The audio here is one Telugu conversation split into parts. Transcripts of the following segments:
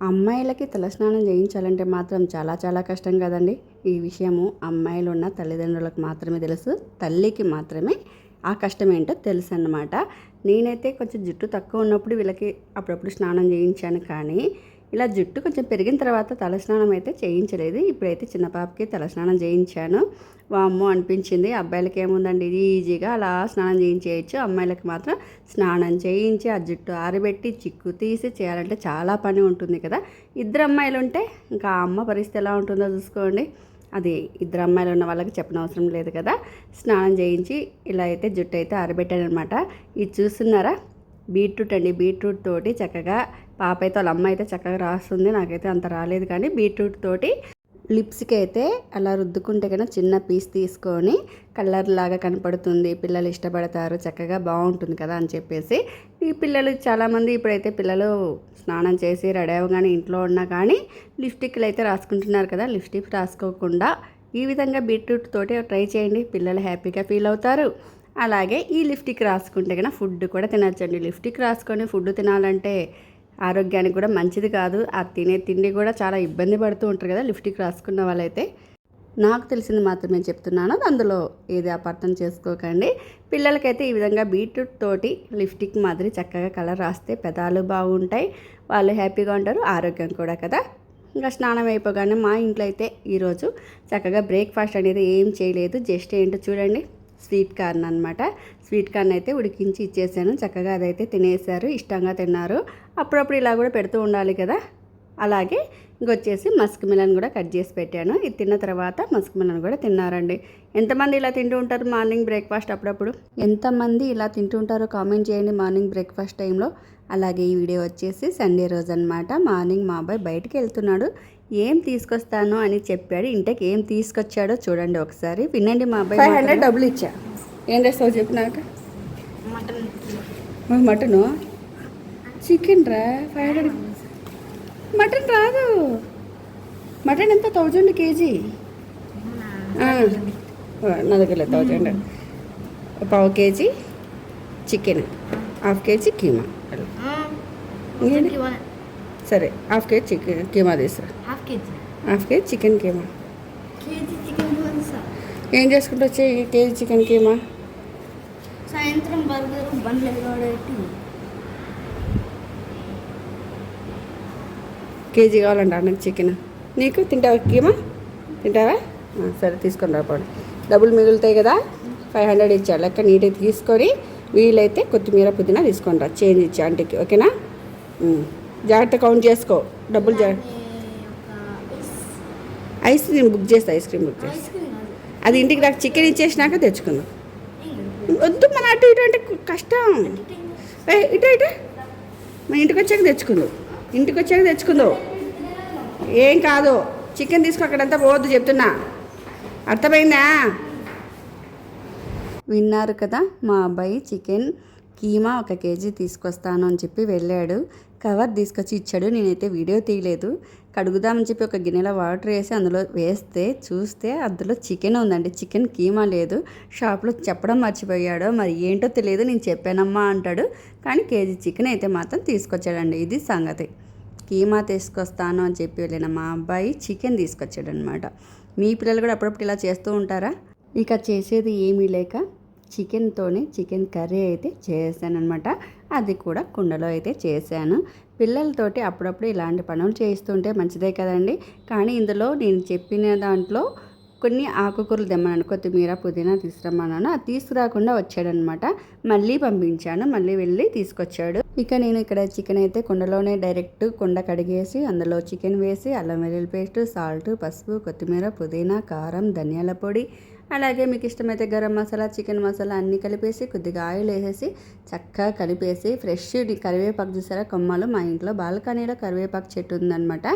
అమ్మాయిలకి తలస్నానం చేయించాలంటే మాత్రం చాలా చాలా కష్టం కదండి. ఈ విషయము అమ్మాయిలు ఉన్న తల్లిదండ్రులకు మాత్రమే తెలుసు తల్లికి మాత్రమే ఆ కష్టం ఏంటో తెలుసు అన్నమాట నేనైతే కొంచెం జుట్టు తక్కువ ఉన్నప్పుడు వీళ్ళకి అప్పుడప్పుడు స్నానం చేయించాను కానీ ఇలా జుట్టు కొంచెం పెరిగిన తర్వాత తలస్నానం అయితే చేయించలేదు. ఇప్పుడైతే చిన్న పాపకి తలస్నానం చేయించాను. వామ్మో అనిపించింది. అబ్బాయిలకి ఏముందండి? ఇది ఈజీగా అలా స్నానం చేయించేయచ్చు. అమ్మాయిలకి మాత్రం స్నానం చేయించి ఆ జుట్టు ఆరబెట్టి చిక్కు తీసి చేయాలంటే చాలా పని ఉంటుంది కదా. ఇద్దరు అమ్మాయిలు ఉంటే ఇంకా అమ్మ పరిస్థితి ఎలా ఉంటుందో చూసుకోండి. అది ఇద్దరు అమ్మాయిలు ఉన్న వాళ్ళకి చెప్పనవసరం లేదు కదా. స్నానం చేయించి ఇలా అయితే జుట్టు అయితే ఆరబెట్టాను అనమాట ఇది చూస్తున్నారా? బీట్రూట్ అండి. బీట్రూట్ తోటి చక్కగా పాప అయితే వాళ్ళ అమ్మ అయితే చక్కగా రాస్తుంది. నాకైతే అంత రాలేదు కానీ బీట్రూట్ తోటి లిప్స్కి అయితే అలా రుద్దుకుంటే కన్నా చిన్న పీస్ తీసుకొని కలర్ లాగా కనపడుతుంది. పిల్లలు ఇష్టపడతారు. చక్కగా బాగుంటుంది కదా అని చెప్పేసి. ఈ పిల్లలు చాలామంది ఇప్పుడైతే పిల్లలు స్నానం చేసి రెడీ అవ్వగానే ఇంట్లో ఉన్నా కానీ లిప్స్టిక్లు అయితే రాసుకుంటున్నారు కదా. లిప్స్టిక్ రాసుకోకుండా ఈ విధంగా బీట్రూట్ తోటి ట్రై చేయండి. పిల్లలు హ్యాపీగా ఫీల్ అవుతారు. అలాగే ఈ లిప్స్టిక్ రాసుకుంటే కన్నా ఫుడ్ కూడా తినచ్చండి. లిప్స్టిక్ రాసుకొని ఫుడ్ తినాలంటే ఆరోగ్యానికి కూడా మంచిది కాదు. ఆ తినే తిండి కూడా చాలా ఇబ్బంది పడుతూ ఉంటారు కదా లిఫ్ట్కి రాసుకున్న వాళ్ళైతే. నాకు తెలిసింది మాత్రమే చెప్తున్నాను. అందులో ఏది అపార్థం చేసుకోకండి. పిల్లలకైతే ఈ విధంగా బీట్రూట్ తోటి లిప్స్టిక్ మాదిరి చక్కగా కలర్ రాస్తే పెదాలు బాగుంటాయి. వాళ్ళు హ్యాపీగా ఉంటారు ఆరోగ్యం కూడా కదా. ఇంకా స్నానం అయిపోగానే మా ఇంట్లో అయితే ఈరోజు చక్కగా బ్రేక్ఫాస్ట్ అనేది ఏం చేయలేదు. జస్ట్ ఏంటో చూడండి. స్వీట్ కార్న్ అనమాట స్వీట్ కార్న్ అయితే ఉడికించి ఇచ్చేసాను. చక్కగా అదైతే తినేసారు. ఇష్టంగా తిన్నారు. అప్పుడప్పుడు ఇలా కూడా పెడుతూ ఉండాలి కదా. అలాగే ఇంకొచ్చేసి మస్క్ మిలన్ కూడా కట్ చేసి పెట్టాను. ఇది తిన్న తర్వాత మస్క్ మిలన్ కూడా తిన్నారండి. ఎంతమంది ఇలా తింటూ ఉంటారు మార్నింగ్ బ్రేక్ఫాస్ట్ అప్పుడప్పుడు? ఎంతమంది ఇలా తింటూ ఉంటారో కామెంట్ చేయండి మార్నింగ్ బ్రేక్ఫాస్ట్ టైంలో. అలాగే ఈ వీడియో వచ్చేసి సండే రోజు అనమాట మార్నింగ్ మా అబ్బాయి బయటికి వెళ్తున్నాడు. ఏం తీసుకొస్తాను అని చెప్పాడు. ఇంటికి ఏం తీసుకొచ్చాడో చూడండి ఒకసారి. వినండి మా అబ్బాయి ఫైవ్ హండ్రెడ్ డబ్బులు ఇచ్చా. ఏం చేస్తావు చెప్పు నాకు. మటన్. మటను? చికెన్ రా ఫైవ్ హండ్రెడ్. మటన్ రాదు. మటన్ ఎంత? Thousand KG. నా దగ్గర థౌజండ్. పావు KG chicken. Half KG keema. ఏంటి? సరే హాఫ్ కేజీ చికెన్ కీమా తీసురా half KG. Half KG chicken keema? ఏం చేసుకుంటూ వచ్చే కేజీ చికెన్ కీమా? సాయంత్రం బర్గర్ బండ్లు కేజీ కావాలంట నాకు చికెన్ నీకు తింటావా కీమా? తింటావా? సరే తీసుకొని రాపడు డబ్బులు మిగులుతాయి కదా ఫైవ్ హండ్రెడ్ ఇచ్చాడు. లెక్క నీట్గా తీసుకొని వీలైతే కొత్తిమీర పుదీనా తీసుకొని రా. చేంజ్ ఇచ్చా ఆంటీకి ఓకేనా. జాగ్రత్త కౌంట్ చేసుకో. డబ్బులు జాగ్రత్త ఐస్ క్రీమ్ బుక్ చేస్తా ఐస్ క్రీమ్ బుక్ చేస్తా. అది. ఇంటికి నాకు చికెన్ ఇచ్చేసినాక తెచ్చుకుందాం. వద్దు మన అటు ఇటు అంటే కష్టం. ఇటు ఇటు మా ఇంటికి వచ్చాక తెచ్చుకుందాం. ఇంటికి వచ్చాక తెచ్చుకుందాం. ఏం కాదు. చికెన్ తీసుకో అక్కడంతా పోవద్దు చెప్తున్నా. అర్థమైందా? విన్నారు కదా మా అబ్బాయి చికెన్ కీమా ఒక కేజీ తీసుకొస్తాను అని చెప్పి వెళ్ళాడు. కవర్ తీసుకొచ్చి ఇచ్చాడు. నేనైతే వీడియో తీయలేదు. కడుగుదామని చెప్పి ఒక గిన్నెలో వాటర్ వేసి అందులో వేస్తే చూస్తే అందులో చికెన్ ఉందండి. చికెన్ కీమా లేదు. షాప్లో చెప్పడం మర్చిపోయాడో మరి ఏంటో తెలియదు. నేను చెప్పానమ్మా అంటాడు. కానీ కేజీ చికెన్ అయితే మాత్రం తీసుకొచ్చాడండి. ఇది సంగతి. కీమా తీసుకొస్తాను అని చెప్పి వెళ్ళిన మా అబ్బాయి చికెన్ తీసుకొచ్చాడనమాట మీ పిల్లలు కూడా అప్పుడప్పుడు ఇలా చేస్తూ ఉంటారా? ఇక చేసేది ఏమీ లేక చికెన్తోనే చికెన్ కర్రీ అయితే చేశాను అది కూడా కుండలో అయితే చేశాను. పిల్లలతోటి అప్పుడప్పుడు ఇలాంటి పనులు చేస్తుంటే మంచిదే కదండి. కానీ ఇందులో నేను చెప్పిన దాంట్లో కొన్ని ఆకుకూరలు తెమ్మన్నాను. కొత్తిమీర పుదీనా తీసుకురమ్మన్నాను. అది తీసుకురాకుండా వచ్చాడనమాట. మళ్ళీ పంపించాను. మళ్ళీ వెళ్ళి తీసుకొచ్చాడు. ఇక నేను ఇక్కడ చికెన్ అయితే కుండలోనే డైరెక్ట్ కుండ కడిగేసి అందులో చికెన్ వేసి అల్లం వెల్లుల్లి పేస్ట్ సాల్ట్ పసుపు కొత్తిమీర పుదీనా కారం ధనియాల పొడి అలాగే మీకు ఇష్టమైతే గరం మసాలా చికెన్ మసాలా అన్నీ కలిపేసి కొద్దిగా ఆయిల్ వేసేసి చక్కగా కలిపేసి ఫ్రెష్ కరివేపాకు చూసారా? కొమ్మలు మా ఇంట్లో బాల్కనీలో కరివేపాకు చెట్టు ఉందన్నమాట.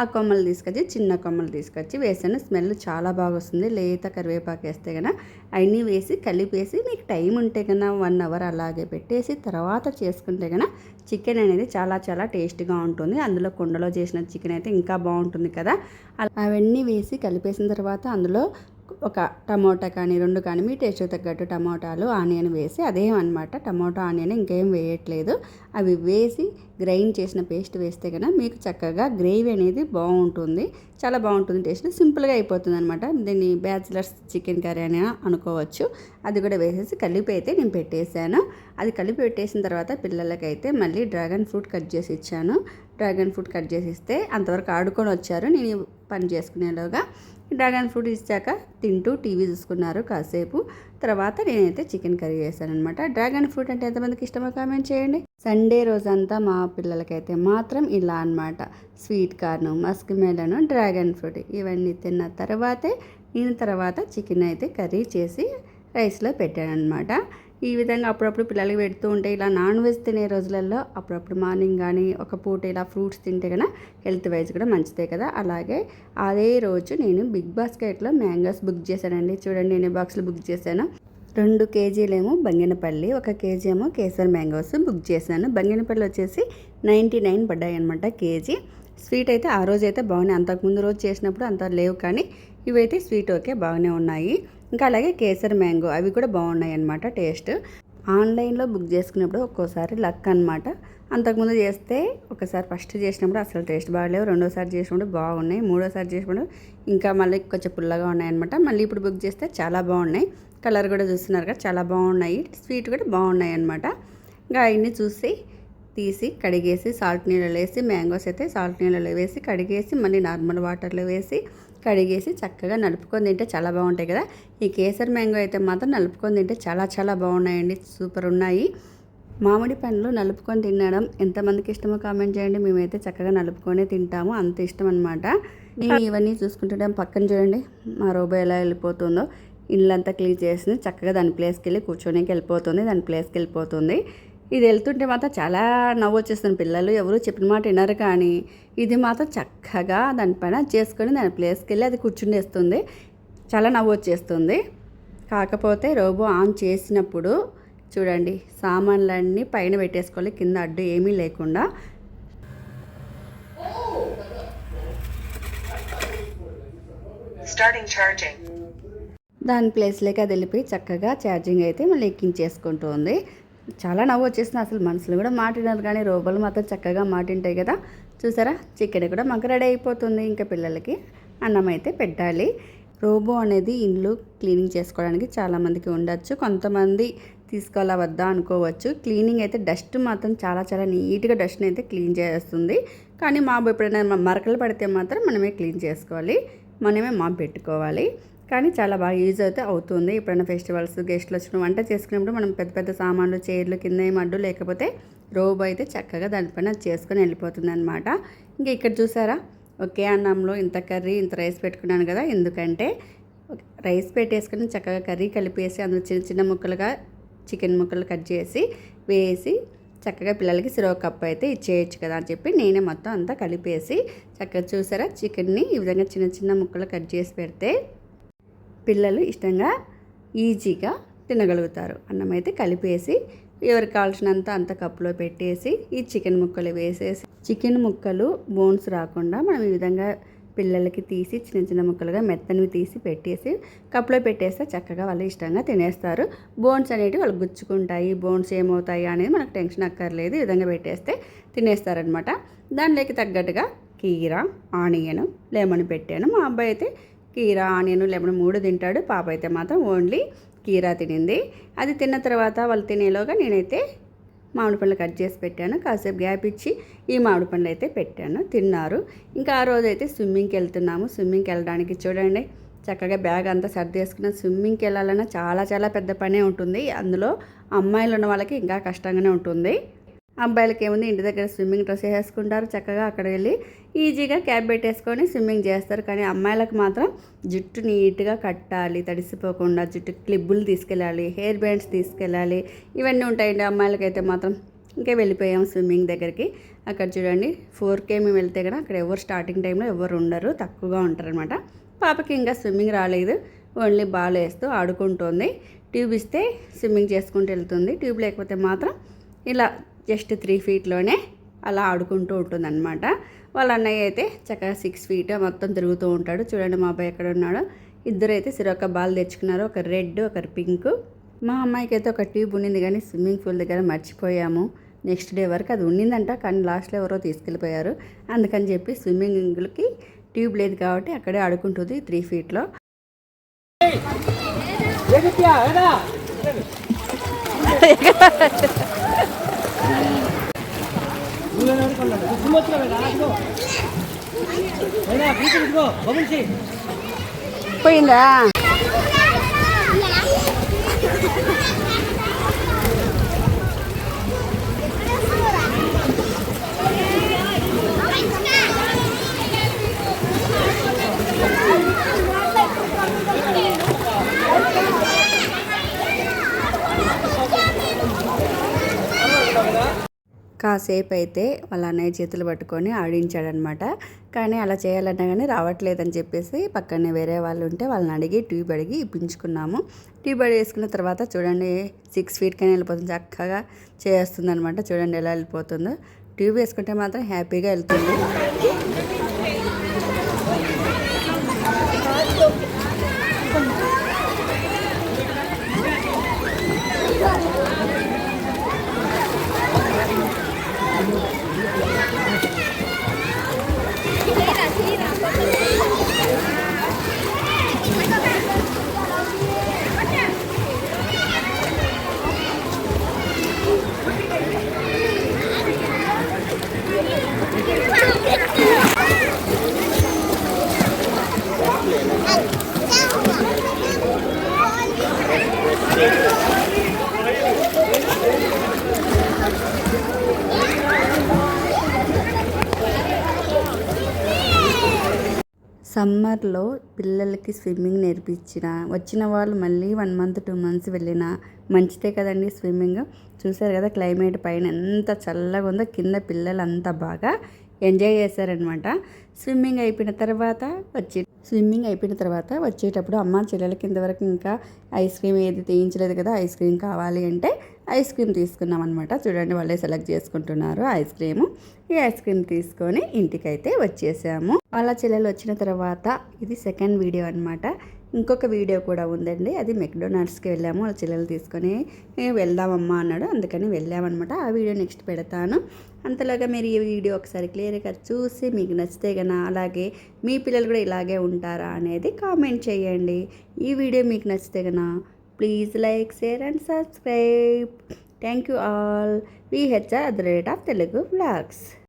ఆ కొమ్మలు తీసుకొచ్చి చిన్న కొమ్మలు తీసుకొచ్చి వేసాను. స్మెల్ చాలా బాగా వస్తుంది లేత కరివేపాకు వేస్తే కదా అవన్నీ వేసి కలిపేసి మీకు టైం ఉంటే కన్నా వన్ అవర్ అలాగే పెట్టేసి తర్వాత చేసుకుంటే కనుక చికెన్ అనేది చాలా చాలా టేస్ట్గా ఉంటుంది. అందులో కుండలో చేసిన చికెన్ అయితే ఇంకా బాగుంటుంది కదా. అవన్నీ వేసి కలిపేసిన తర్వాత అందులో ఒక టమోటా కానీ రెండు కానీ మీ టేస్ట్ తగ్గట్టు టమోటాలు ఆనియన్ వేసి అదేం అనమాట టమోటా ఆనియన్ ఇంకేం వేయట్లేదు. అవి వేసి గ్రైండ్ చేసిన పేస్ట్ వేస్తే కనుక మీకు చక్కగా గ్రేవీ అనేది బాగుంటుంది. చాలా బాగుంటుంది టేస్ట్. సింపుల్గా అయిపోతుంది అనమాట దీన్ని బ్యాచిలర్స్ చికెన్ కర్రీ అని అనుకోవచ్చు. అది కూడా వేసేసి కలిపి అయితే నేను పెట్టేశాను. అది కలిపి పెట్టేసిన తర్వాత పిల్లలకైతే మళ్ళీ డ్రాగన్ ఫ్రూట్ కట్ చేసి ఇచ్చాను. డ్రాగన్ ఫ్రూట్ కట్ చేసి ఇస్తే అంతవరకు ఆడుకొని వచ్చారు. నేను పని చేసుకునేలోగా డ్రాగన్ ఫ్రూట్ ఇచ్చాక తింటూ టీవీ చూసుకున్నారు కాసేపు. తర్వాత నేనైతే చికెన్ కర్రీ చేశానమాట డ్రాగన్ ఫ్రూట్ అంటే ఎంతమందికి ఇష్టమో కామెంట్ చేయండి. సండే రోజంతా మా పిల్లలకైతే మాత్రం ఇలా అన్నమాట. Sweet corn muskmelon dragon fruit ఇవన్నీ తిన్న తర్వాతే నేను తర్వాత చికెన్ అయితే కర్రీ చేసి రైస్లో పెట్టాను అనమాట ఈ విధంగా అప్పుడప్పుడు పిల్లలకి పెడుతూ ఉంటే ఇలా నాన్ వెజ్ తినే రోజులలో అప్పుడప్పుడు మార్నింగ్ కానీ ఒక పూట ఇలా ఫ్రూట్స్ తింటే కన్నా హెల్త్ వైజ్ కూడా మంచిదే కదా. అలాగే అదే రోజు నేను బిగ్ బాస్కెట్లో మ్యాంగోస్ బుక్ చేశానండి. చూడండి నేను బాక్స్లు బుక్ చేశాను. రెండు కేజీలేమో బంగినపల్లి ఒక కేజీ ఏమో కేసర్ మ్యాంగోస్ బుక్ చేశాను. బంగినపల్లి వచ్చేసి నైంటీ నైన్ పడ్డాయి అనమాట కేజీ. స్వీట్ అయితే ఆ రోజు అయితే బాగున్నాయి అంతకుముందు రోజు చేసినప్పుడు అంత లేవు కానీ ఇవైతే స్వీట్ ఓకే బాగానే ఉన్నాయి. ఇంకా అలాగే కేసర్ మ్యాంగో అవి కూడా బాగున్నాయి అన్నమాట టేస్ట్. ఆన్లైన్లో బుక్ చేసుకున్నప్పుడు ఒక్కోసారి లక్ అనమాట అంతకుముందు చేస్తే ఒకసారి ఫస్ట్ చేసినప్పుడు అసలు టేస్ట్ బాగాలేవు రెండోసారి చేసినప్పుడు బాగున్నాయి మూడోసారి చేసినప్పుడు ఇంకా మళ్ళీ కొంచెం పుల్లగా ఉన్నాయన్నమాట. మళ్ళీ ఇప్పుడు బుక్ చేస్తే చాలా బాగున్నాయి. కలర్ కూడా చూస్తున్నారు కదా చాలా బాగున్నాయి స్వీట్ కూడా బాగున్నాయి అనమాట ఇంకా అవన్నీ చూసి తీసి కడిగేసి సాల్ట్ నీళ్ళలో వేసి మ్యాంగోస్ అయితే సాల్ట్ నీళ్ళలో వేసి కడిగేసి మళ్ళీ నార్మల్ వాటర్లో వేసి కడిగేసి చక్కగా నలుపుకొని తింటే చాలా బాగుంటాయి కదా. ఈ కేసర్ మ్యాంగో అయితే మాత్రం నలుపుకొని తింటే చాలా చాలా బాగున్నాయండి. సూపర్ ఉన్నాయి. మామిడి పండ్లు నలుపుకొని తినడం ఎంతమందికి ఇష్టమో కామెంట్ చేయండి. మేమైతే చక్కగా నలుపుకొని తింటాము. అంత ఇష్టం అనమాట నేను ఇవన్నీ చూసుకుంటుంటే. పక్కన చూడండి మా రోబో ఎలా వెళ్ళిపోతుందో. ఇల్లంతా క్లీన్ చేసి చక్కగా దాని ప్లేస్కి వెళ్ళి కూర్చోనికి వెళ్ళిపోతుంది. దాని ప్లేస్కి వెళ్ళిపోతుంది. ఇది వెళ్తుంటే మాత్రం చాలా నవ్వు వచ్చేస్తుంది. పిల్లలు ఎవరు చెప్పిన మాట వినరు కానీ ఇది మాత్రం చక్కగా దానిపైన చేసుకొని దాని ప్లేస్కి వెళ్ళి అది కూర్చుండేస్తుంది. చాలా నవ్వు వచ్చేస్తుంది. కాకపోతే రోబో ఆన్ చేసినప్పుడు చూడండి సామాన్లన్నీ పైన పెట్టేసుకోవాలి. కింద అడ్డు ఏమీ లేకుండా. దాని ప్లేస్లోకి అది వెళ్ళిపోయి చక్కగా ఛార్జింగ్ అయితే మళ్ళీ ఎక్కించేసుకుంటుంది. చాలా నవ్వు వచ్చేసింది అసలు మనుషులు కూడా మాటినారు కానీ రోబోలు మాత్రం చక్కగా మాటింటాయి కదా. చూసారా? చికెన్ కూడా మాకు రెడీ అయిపోతుంది. ఇంకా పిల్లలకి అన్నం అయితే పెట్టాలి. రోబో అనేది ఇండ్లు క్లీనింగ్ చేసుకోవడానికి చాలామందికి ఉండొచ్చు. కొంతమంది తీసుకోవాలా వద్దా అనుకోవచ్చు. క్లీనింగ్ అయితే డస్ట్ మాత్రం చాలా చాలా నీట్గా డస్ట్ని అయితే క్లీన్ చేస్తుంది. కానీ మాపు ఎప్పుడైనా మరకలు పడితే మాత్రం మనమే క్లీన్ చేసుకోవాలి. మనమే మాపు పెట్టుకోవాలి. కానీ చాలా బాగా యూజ్ అయితే అవుతుంది. ఎప్పుడైనా ఫెస్టివల్స్ గెస్ట్లు వచ్చిన వంట చేసుకున్నప్పుడు మనం పెద్ద పెద్ద సామాన్లు చైర్లు కింద ఏమడ్డు అడ్డు లేకపోతే రోబో అయితే చక్కగా దానిపైన చేసుకొని వెళ్ళిపోతుంది అనమాట ఇంకా ఇక్కడ చూసారా? ఒకే అన్నంలో ఇంత కర్రీ ఇంత రైస్ పెట్టుకున్నాను కదా ఎందుకంటే రైస్ పెట్టేసుకొని చక్కగా కర్రీ కలిపేసి అందులో చిన్న చిన్న ముక్కలుగా చికెన్ ముక్కలు కట్ చేసి వేసి చక్కగా పిల్లలకి సిరో కప్ అయితే ఇచ్చేయచ్చు కదా అని చెప్పి నేనే మొత్తం అంతా కలిపేసి చక్కగా చూసారా? చికెన్ని ఈ విధంగా చిన్న చిన్న ముక్కలు కట్ చేసి పెడితే పిల్లలు ఇష్టంగా ఈజీగా తినగలుగుతారు. అన్నం అయితే కలిపేసి ఎవరికి కావాల్సినంత అంత కప్పులో పెట్టేసి ఈ చికెన్ ముక్కలు వేసేసి చికెన్ ముక్కలు బోన్స్ రాకుండా మనం ఈ విధంగా పిల్లలకి తీసి చిన్న చిన్న ముక్కలుగా మెత్తనివి తీసి పెట్టేసి కప్పులో పెట్టేస్తే చక్కగా వాళ్ళు ఇష్టంగా తినేస్తారు. బోన్స్ అనేవి వాళ్ళు గుచ్చుకుంటాయి. బోన్స్ ఏమవుతాయి అనేది మనకు టెన్షన్ అక్కర్లేదు. ఈ విధంగా పెట్టేస్తే తినేస్తారనమాట. దానిలోకి తగ్గట్టుగా కీర ఆనియన్ లెమన్ పెట్టాను. మా అబ్బాయి అయితే కీరా ఆనియన్ లెమన్ మూడు తింటాడు. పాప అయితే మాత్రం ఓన్లీ కీరా తినింది. అది తిన్న తర్వాత వాళ్ళు తినేలోగా నేనైతే మామిడి పండ్లు కట్ చేసి పెట్టాను. కాసేపు గ్యాప్ ఇచ్చి ఈ మామిడి పండ్లు అయితే పెట్టాను. తిన్నారు. ఇంకా ఆ రోజు అయితే స్విమ్మింగ్కి వెళ్తున్నాము. స్విమ్మింగ్కి వెళ్ళడానికి చూడండి. చక్కగా బ్యాగ్ అంతా సర్దేసుకున్న స్విమ్మింగ్కి వెళ్ళాలన్నా చాలా చాలా పెద్ద పనే ఉంటుంది. అందులో అమ్మాయిలు ఉన్న వాళ్ళకి ఇంకా కష్టంగానే ఉంటుంది. అబ్బాయిలకి ఏముంది ఇంటి దగ్గర స్విమ్మింగ్ డ్రెస్ వేసుకుంటారు చక్కగా అక్కడ వెళ్ళి ఈజీగా క్యాబ్ పెట్టేసుకొని స్విమ్మింగ్ చేస్తారు. కానీ అమ్మాయిలకు మాత్రం జుట్టు నీట్గా కట్టాలి తడిసిపోకుండా జుట్టు క్లిబ్బులు తీసుకెళ్ళాలి హెయిర్ బ్యాండ్స్ తీసుకెళ్ళాలి ఇవన్నీ ఉంటాయండి అమ్మాయిలకి అయితే మాత్రం. ఇంకా వెళ్ళిపోయాం స్విమ్మింగ్ దగ్గరికి. అక్కడ చూడండి ఫోర్ కే మేము వెళ్తే కదా అక్కడ ఎవరు స్టార్టింగ్ టైంలో ఎవరు ఉండరు తక్కువగా ఉంటారనమాట పాపకి ఇంకా స్విమ్మింగ్ రాలేదు ఓన్లీ బాల్ వేస్తూ ఆడుకుంటుంది. ట్యూబ్ ఇస్తే స్విమ్మింగ్ చేసుకుంటూ వెళ్తుంది. ట్యూబ్ లేకపోతే మాత్రం ఇలా జస్ట్ త్రీ ఫీట్లోనే అలా ఆడుకుంటూ ఉంటుందన్నమాట వాళ్ళ అన్నయ్య అయితే చక్కగా సిక్స్ ఫీట్ మొత్తం తిరుగుతూ ఉంటాడు చూడండి మా అబ్బాయి ఎక్కడ ఉన్నాడో ఇద్దరైతే సిరొక బాల్ తెచ్చుకున్నారు ఒక రెడ్ ఒకరు పింక్ మా అమ్మాయికి అయితే ఒక ట్యూబ్ ఉండింది కానీ స్విమ్మింగ్ పూల్ దగ్గర మర్చిపోయాము నెక్స్ట్ డే వరకు అది ఉండిందంట కానీ లాస్ట్లో ఎవరో తీసుకెళ్ళిపోయారు అందుకని చెప్పి స్విమ్మింగ్కి ట్యూబ్ లేదు కాబట్టి అక్కడే ఆడుకుంటుంది త్రీ ఫీట్లో పోయిందా? సేపు అయితే వాళ్ళ అన్నయ్య చేతులు పట్టుకొని ఆడించాడనమాట. కానీ అలా చేయాలన్నా కానీ రావట్లేదని చెప్పేసి పక్కనే వేరే వాళ్ళు ఉంటే వాళ్ళని అడిగి ట్యూబ్ అడిగి ఇప్పించుకున్నాము. ట్యూబ్ అడిగి వేసుకున్న తర్వాత చూడండి సిక్స్ ఫీట్కైనా వెళ్ళిపోతుంది. చక్కగా చేస్తుంది అనమాట చూడండి ఎలా వెళ్ళిపోతుందో. ట్యూబ్ వేసుకుంటే మాత్రం హ్యాపీగా వెళ్తుంది. సమ్మర్లో పిల్లలకి స్విమ్మింగ్ నేర్పించిన వచ్చిన వాళ్ళు మళ్ళీ వన్ మంత్ టూ మంత్స్ వెళ్ళినా మంచిదే కదండి స్విమ్మింగ్. చూసారు కదా క్లైమేట్ పైన ఎంత చల్లగా ఉందో కింద పిల్లలు అంతా బాగా ఎంజాయ్ చేశారనమాట స్విమ్మింగ్ అయిపోయిన తర్వాత వచ్చి స్విమ్మింగ్ అయిపోయిన తర్వాత వచ్చేటప్పుడు అమ్మ చెల్లెలకి ఇంతవరకు ఇంకా ఐస్ క్రీమ్ ఏది తీయించలేదు కదా ఐస్ క్రీమ్ కావాలి అంటే ఐస్ క్రీమ్ తీసుకున్నాం అనమాట చూడండి వాళ్ళే సెలెక్ట్ చేసుకుంటున్నారు ఐస్ క్రీమ్. ఈ ఐస్ క్రీమ్ తీసుకొని ఇంటికైతే వచ్చేసాము. వాళ్ళ చెల్లెలు వచ్చిన తర్వాత ఇది సెకండ్ వీడియో అనమాట ఇంకొక వీడియో కూడా ఉందండి. అది మెక్డొనాల్డ్స్కి వెళ్ళాము. వాళ్ళ చెల్లెలు తీసుకొని వెళ్దామమ్మా అన్నాడు. అందుకని వెళ్ళామన్నమాట. ఆ వీడియో నెక్స్ట్ పెడతాను. అంతలాగా మీరు ఈ వీడియో ఒకసారి క్లియర్గా చూసి మీకు నచ్చితే గన అలాగే మీ పిల్లలు కూడా ఇలాగే ఉంటారా అనేది కామెంట్ చేయండి. ఈ వీడియో మీకు నచ్చితే గన Please like, share and subscribe. Thank you all. We at the rate of Telugu Vlogs.